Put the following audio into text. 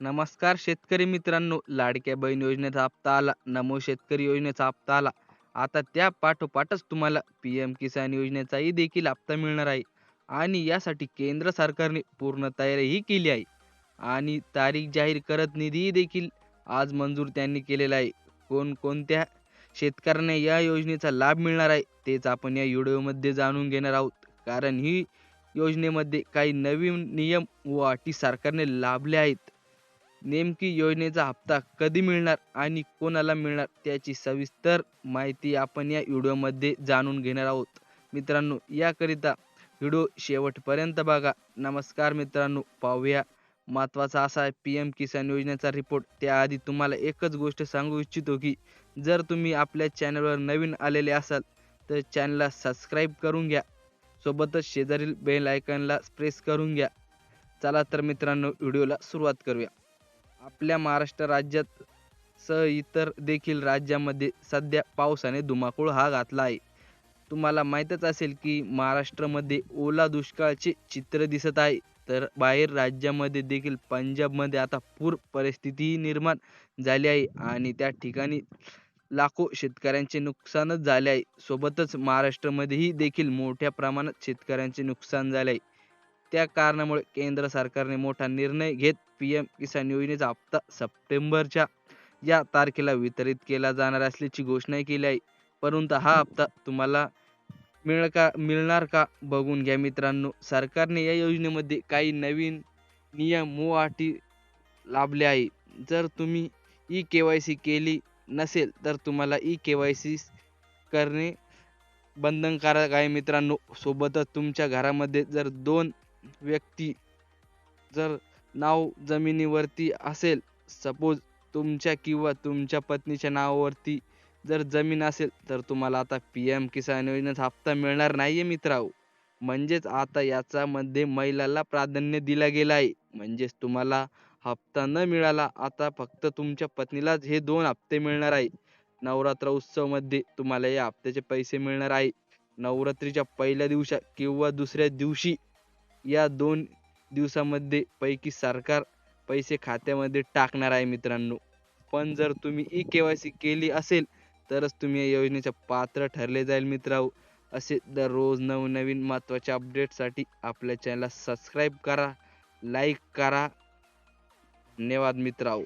नमस्कार शेतकरी मित्रांनो लाडक्या बहीण योजनेचा हप्ता आला नमो शेतकरी योजनेचा हप्ता आला. आता त्या पाठोपाठच तुम्हाला पी एम किसान योजनेचाही देखील हप्ता मिळणार आहे. आणि यासाठी केंद्र सरकारने पूर्ण तयारीही केली आहे. आणि तारीख जाहीर करत निधीही देखील आज मंजूर त्यांनी केलेला आहे. कोणकोणत्या शेतकऱ्यांना या योजनेचा लाभ मिळणार आहे तेच आपण या व्हिडिओमध्ये जाणून घेणार आहोत. कारण ही योजनेमध्ये काही नवीन नियम व अटी सरकारने लाभल्या आहेत. नेमकी योजनेचा हप्ता कधी मिळणार आणि कोणाला मिळणार त्याची सविस्तर माहिती आपण या व्हिडिओमध्ये जाणून घेणार आहोत. मित्रांनो याकरिता व्हिडिओ शेवटपर्यंत बघा. नमस्कार मित्रांनो पाहूया. महत्त्वाचा असा आहे पी एम किसान योजनेचा रिपोर्ट त्याआधी तुम्हाला एकच गोष्ट सांगू इच्छितो की जर तुम्ही आपल्या चॅनलवर नवीन आलेले असाल तर चॅनलला सबस्क्राईब करून घ्या. सोबतच शेजारील बेल आयकनला प्रेस करून घ्या. चला तर मित्रांनो व्हिडिओला सुरुवात करूया. आपल्या महाराष्ट्र राज्यात सह इतर देखील राज्यामध्ये सध्या पावसाने धुमाकूळ हा घातला आहे. तुम्हाला माहीतच असेल की महाराष्ट्रामध्ये ओला दुष्काळाचे चित्र दिसत आहे. तर बाहेर राज्यामध्ये देखील पंजाबमध्ये आता पूर परिस्थिती निर्माण झाली आहे आणि त्या ठिकाणी लाखो शेतकऱ्यांचे नुकसानच झाले आहे. सोबतच महाराष्ट्रामध्येही देखील मोठ्या प्रमाणात शेतकऱ्यांचे नुकसान झाले आहे. त्या कारणामुळे केंद्र सरकारने मोठा निर्णय घेत पी एम किसान योजनेचा हप्ता सप्टेंबरच्या या तारखेला वितरित केला जाणार असल्याची घोषणा केली आहे. परंतु हा हप्ता तुम्हाला मिळ का मिळणार का बघून घ्या मित्रांनो. सरकारने या योजनेमध्ये काही नवीन नियम व अटी लाभले आहे. जर तुम्ही ई के वाय सी केली नसेल तर तुम्हाला ई के वाय सी करणे बंधनकारक आहे मित्रांनो. सोबतच तुमच्या घरामध्ये जर दोन व्यक्ती जर नाव जमिनीवरती असेल सपोज तुमच्या किंवा तुमच्या पत्नीच्या नावावरती जर जमीन असेल तर तुम्हाला आता पी एम किसान योजनेचा हप्ता मिळणार नाहीये मित्रांनो. म्हणजेच आता याच्यामध्ये महिलाला प्राधान्य दिला गेलं आहे. म्हणजेच तुम्हाला हप्ता न मिळाला आता फक्त तुमच्या पत्नीलाच हे दोन हप्ते मिळणार आहे. नवरात्र उत्सवमध्ये तुम्हाला या हप्त्याचे पैसे मिळणार आहे. नवरात्रीच्या पहिल्या दिवशी किंवा दुसऱ्या दिवशी या दोन दिवसामध्ये पैकी सरकार पैसे खात्यामध्ये टाकणार आहे मित्रांनो. पण जर तुम्ही ई के वाय सी केली असेल तरच तुम्ही या योजनेच्या पात्र ठरले जाईल मित्रांनो. असे दररोज नवनवीन महत्त्वाच्या अपडेटसाठी आपल्या चॅनलला सबस्क्राईब करा लाईक करा. धन्यवाद मित्रांनो.